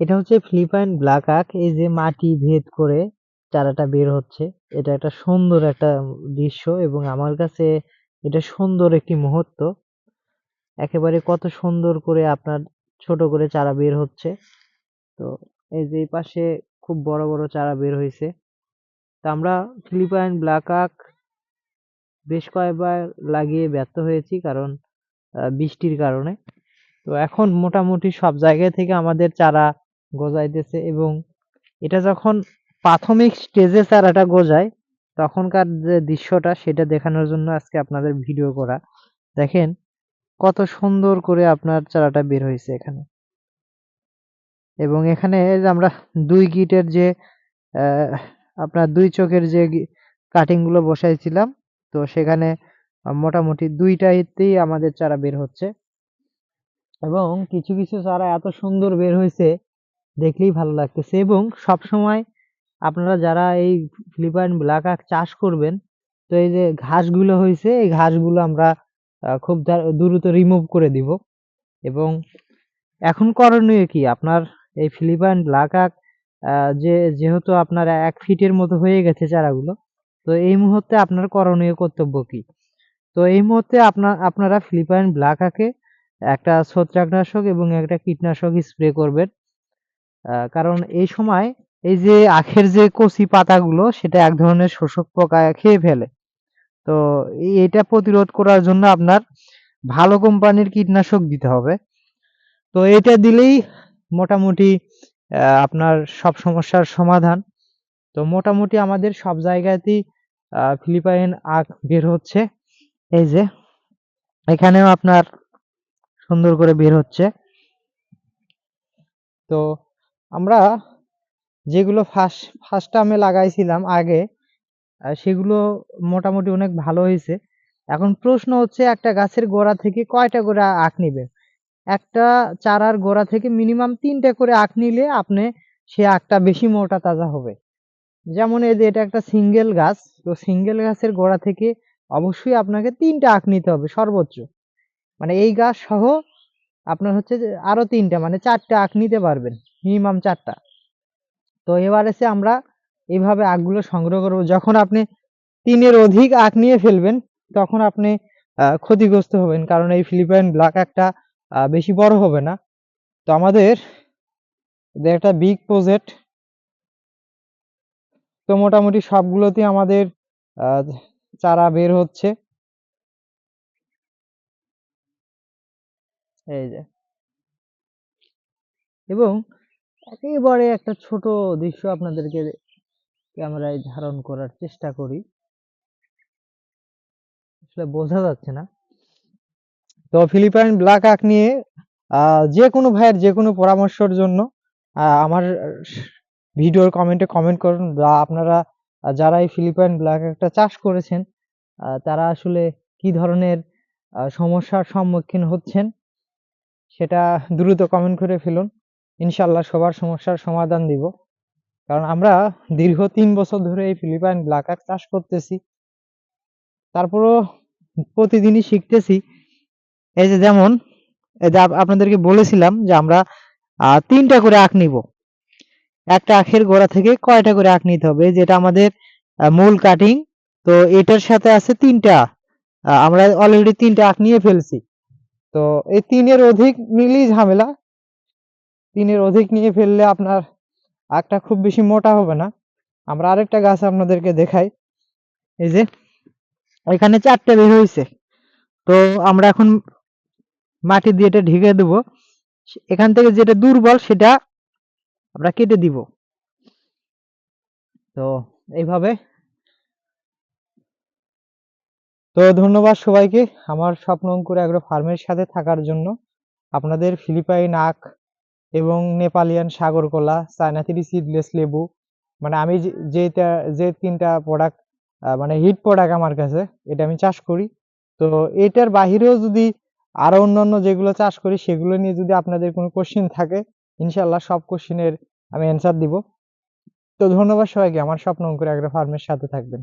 এটা হচ্ছে Philippine black আক এই যে মাটি ভেদ করে চারাটা বের হচ্ছে। এটা একটা সুন্দর একটা দৃশ্য এবং আমার কাছে এটা সুন্দর একটি মুহূর্ত। একেবারে কত সুন্দর করে আপনার ছোট করে চারা বের হচ্ছে। তো এই যে পাশে খুব বড় বড় চারা বের হয়েছে। তা আমরা ফিলিপাইন ব্ল্যাক আক বেশ কয়েকবার লাগিয়ে ব্যর্থ হয়েছি কারণ বৃষ্টির কারণে। তো এখন মোটামুটি সব জায়গা থেকে আমাদের চারা গজাইতেছে এবং এটা যখন প্রাথমিক স্টেজে চারাটা গজায়, তখনকার যে দৃশ্যটা সেটা দেখানোর জন্য আজকে আপনাদের ভিডিও করা। দেখেন কত সুন্দর করে আপনার চারাটা বের হয়েছে এখানে। এবং এখানে যে আমরা দুই গিটের যে আপনার দুই চোখের যে কাটিংগুলো বসাইছিলাম, তো সেখানে মোটামুটি দুইটাইতেই আমাদের চারা বের হচ্ছে। এবং কিছু কিছু চারা এত সুন্দর বের হয়েছে দেখলেই ভালো লাগতেছে এবং সব সময় আপনারা যারা এই ফিলিপাইন ব্ল্যাক আক চাষ করবেন, তো এই যে ঘাসগুলো হয়েছে, এই ঘাসগুলো আমরা খুব দ্রুত রিমুভ করে দিব। এবং এখন করণীয় কি? আপনার এই ফিলিপাইন ব্ল্যাক যে, যেহেতু আপনার এক ফিটের মতো হয়ে গেছে চারাগুলো, তো এই মুহূর্তে আপনার করণীয় কর্তব্য কি? তো এই মুহূর্তে আপনার আপনারা ফিলিপাইন ব্ল্যাক একটা ছত্রাকনাশক এবং একটা কীটনাশক স্প্রে করবেন। কারণ এই সময় এই যে আখের যে কচি পাতাগুলো, সেটা এক ধরনের শোষক পোকা খেয়ে ফেলে। তো এটা প্রতিরোধ করার জন্য আপনার ভালো কোম্পানির কীটনাশক দিতে হবে। তো এটা দিলেই মোটামুটি আপনার সব সমস্যার সমাধান। তো মোটামুটি আমাদের সব জায়গাতেই ফিলিপাইন আখ বের হচ্ছে। এই যে, এখানেও আপনার সুন্দর করে বের হচ্ছে। তো আমরা যেগুলো ফার্স্ট ফার্স্ট টার্মে লাগাইছিলাম আগে সেগুলো মোটামুটি অনেক ভালো হয়েছে। এখন প্রশ্ন হচ্ছে একটা গাছের গোড়া থেকে কয়টা করে আখ নিবে একটা চারার গোড়া থেকে মিনিমাম তিনটা করে আখ নিলে আপনি সে আখটা বেশি মোটা তাজা হবে। যেমন এই যে এটা একটা সিঙ্গেল গাছ, তো সিঙ্গেল গাছের গোড়া থেকে অবশ্যই আপনাকে তিনটা আখ নিতে হবে সর্বোচ্চ। মানে এই গাছ সহ আপনার হচ্ছে যে আরও তিনটা মানে চারটা আখ নিতে পারবেন। মিনিমাম চারটা। তো এবার এসে আমরা এইভাবে আখগুলো সংগ্রহ করব। যখন আপনি তিনের অধিক আখ নিয়ে ফেলবেন, তখন আপনি ক্ষতিগ্রস্ত হবেন। কারণ এই ফিলিপাইন ব্ল্যাক একটা বেশি বড় হবে না। তো আমাদের একটা বিগ প্রজেক্ট, তো মোটামুটি সবগুলোতে আমাদের চারা বের হচ্ছে। এই যে। এবং একেবারে একটা ছোট দৃশ্য আপনাদেরকে ক্যামেরায় ধারণ করার চেষ্টা করি। আসলে বোঝা যাচ্ছে না। তো ফিলিপাইন ব্ল্যাক আক নিয়ে যে কোনো ভাইয়ের যে কোনো পরামর্শের জন্য আমার ভিডিওর কমেন্টে কমেন্ট করুন বা আপনারা যারা এই ফিলিপাইন ব্ল্যাক একটা চাষ করেছেন তারা আসলে কি ধরনের সমস্যার সম্মুখীন হচ্ছেন, সেটা দ্রুত কমেন্ট করে ফেলুন। ইনশাল্লাহ সবার সমস্যার সমাধান দিব। কারণ আমরা দীর্ঘ তিন বছর ধরে এই ফিলিপাইন ব্ল্যাক আক চাষ করতেছি। তারপরও প্রতিদিনই শিখতেছি। এই যে যেমন, এই যে আপনাদেরকে বলেছিলাম যে আমরা তিনটা করে আখ নিব। একটা আখের গোড়া থেকে কয়টা করে আখ নিতে হবে? যেটা আমাদের মূল কাটিং তো এটার সাথে আছে তিনটা। আমরা অলরেডি তিনটা আখ নিয়ে ফেলছি। তো এই তিনের অধিক নিলেই ঝামেলা তিনের অধিক নিয়ে ফেললে আপনার আখটা খুব বেশি মোটা হবে না। আমরা আরেকটা গাছ আপনাদেরকে দেখাই। এই যে, এখানে চারটে বের হয়েছে। তো আমরা এখন মাটি দিয়ে এটা ঢেকে দেবো। এখান থেকে যেটা দুর্বল সেটা আমরা কেটে দিব। তো এইভাবে। তো ধন্যবাদ সবাইকে আমার স্বপ্ন অঙ্কুর অ্যাগ্রো ফার্মের সাথে থাকার জন্য। আপনাদের ফিলিপাইন আখ এবং নেপালিয়ান সাগর কলা চায়নাথিরি সিডলেস লেবু। মানে আমি যেটা যে তিনটা প্রোডাক্ট মানে হিট প্রোডাক্ট আমার কাছে, এটা আমি চাষ করি। তো এটার বাহিরেও যদি আরও অন্যান্য যেগুলো চাষ করি, সেগুলো নিয়ে যদি আপনাদের কোনো কোশ্চেন থাকে ইনশাল্লাহ সব কোশ্চেনের আমি অ্যান্সার দিব। তো ধন্যবাদ সবাইকে, আমার স্বপ্ন অঙ্কুর অ্যাগ্রো ফার্মের সাথে থাকবেন।